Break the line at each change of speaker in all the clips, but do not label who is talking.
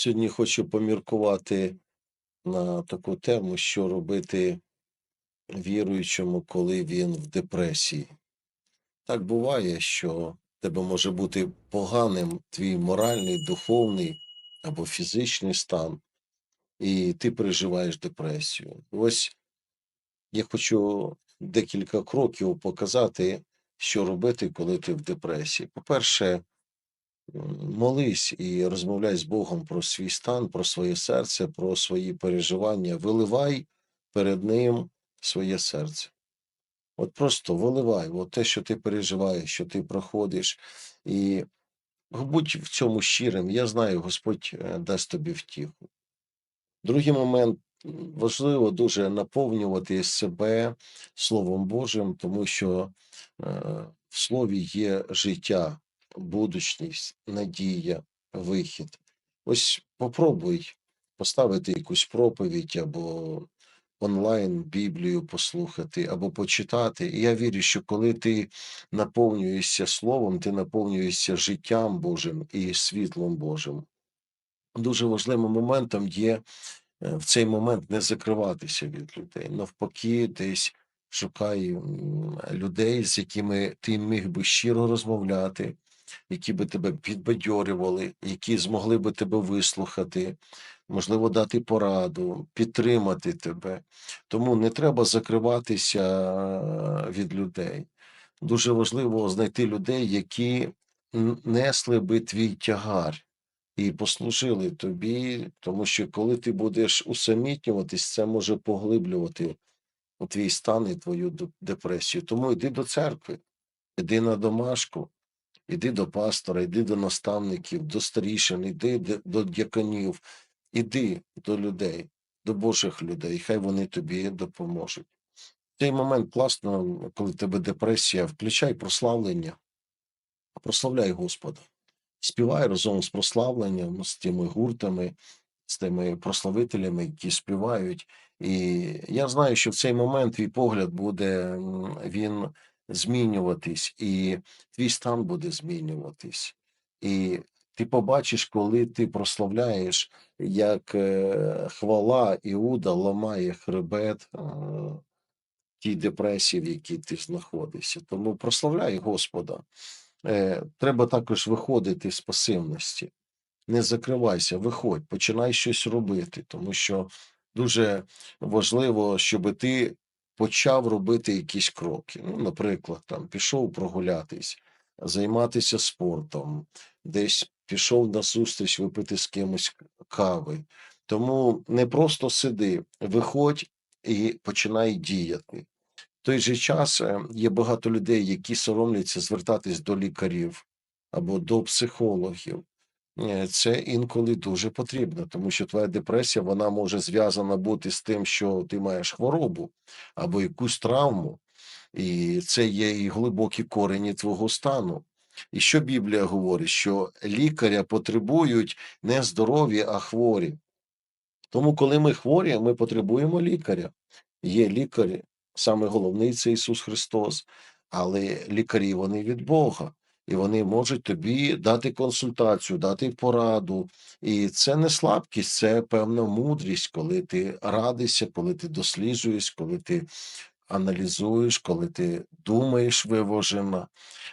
Сьогодні хочу поміркувати на таку тему, що робити віруючому, коли він в депресії. Так буває, що тебе може бути поганим твій моральний, духовний або фізичний стан, і ти переживаєш депресію. Ось я хочу декілька кроків показати, що робити, коли ти в депресії. По-перше, молись і розмовляй з Богом про свій стан, про своє серце, про свої переживання. Виливай перед Ним своє серце. От просто виливай, от те, що ти переживаєш, що ти проходиш, і будь в цьому щирим. Я знаю, Господь е, дасть тобі втіху. Другий момент важливо дуже наповнювати себе Словом Божим, тому що е, в слові є життя, будучність, надія, вихід. Ось попробуй поставити якусь проповідь або онлайн Біблію послухати, або почитати. І я вірю, що коли ти наповнюєшся Словом, ти наповнюєшся життям Божим і світлом Божим. Дуже важливим моментом є е, в цей момент не закриватися від людей. Навпаки, десь шукай людей, з якими ти міг би щиро розмовляти, які би тебе підбадьорювали, які змогли би тебе вислухати, можливо, дати пораду, підтримати тебе. Тому не треба закриватися е, від людей. Дуже важливо знайти людей, які несли би твій тягар і послужили тобі, тому що коли ти будеш усамітнюватись, це може поглиблювати твій стан і твою депресію. Тому йди до церкви, йди на домашку, іди до пастора, йди до наставників, до старішин, іди до дяконів, іди до людей, до Божих людей, хай вони тобі допоможуть. В цей момент класно, коли в тебе депресія, включай прославлення, прославляй Господа. Співай разом з прославленням, з тими гуртами, з тими прославителями, які співають. І я знаю, що в цей момент твій погляд буде він змінюватись, і твій стан буде змінюватись. І ти побачиш, коли ти прославляєш, як е, хвала Іуда ламає хребет е, тій депресії, в якій ти знаходишся. Тому прославляй Господа. Е, Треба також виходити з пасивності. Не закривайся, виходь, починай щось робити, тому що дуже важливо, щоб ти почав робити якісь кроки. Ну, наприклад, там пішов прогулятись, займатися спортом, десь пішов на зустріч випити з кимось кави. Тому не просто сиди, виходь і починай діяти. В той же час е, є багато людей, які соромляться звертатись до лікарів або до психологів. Е, Це інколи дуже потрібно, тому що твоя депресія вона може зв'язана бути з тим, що ти маєш хворобу або якусь травму, і це є і глибокі корені твого стану. І що Біблія говорить? Що лікаря потребують не здорові, а хворі. Тому, коли ми хворі, ми потребуємо лікаря. Є лікарі, саме головний це Ісус Христос, але лікарі вони від Бога, і вони можуть тобі дати консультацію, дати пораду. І це не слабкість, це певна мудрість, коли ти радишся, коли ти досліджуєш, коли ти аналізуєш, коли ти думаєш виважено.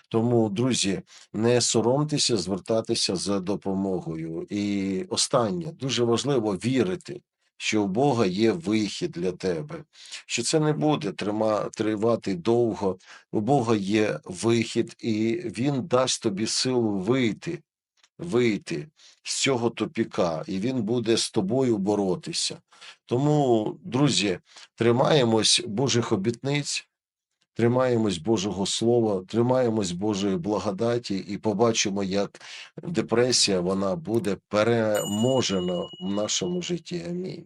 Тому, друзі, не соромтеся звертатися за допомогою. І останнє дуже важливо вірити, що у Бога є вихід для тебе, що це не буде тривати довго. У Бога є вихід, і Він дасть тобі силу вийти, вийти з цього тупіка, і Він буде з тобою боротися. Тому, друзі, тримаємось Божих обітниць. Тримаємось Божого Слова, тримаємось Божої благодаті і побачимо, як депресія вона буде переможена в нашому житті. Амінь.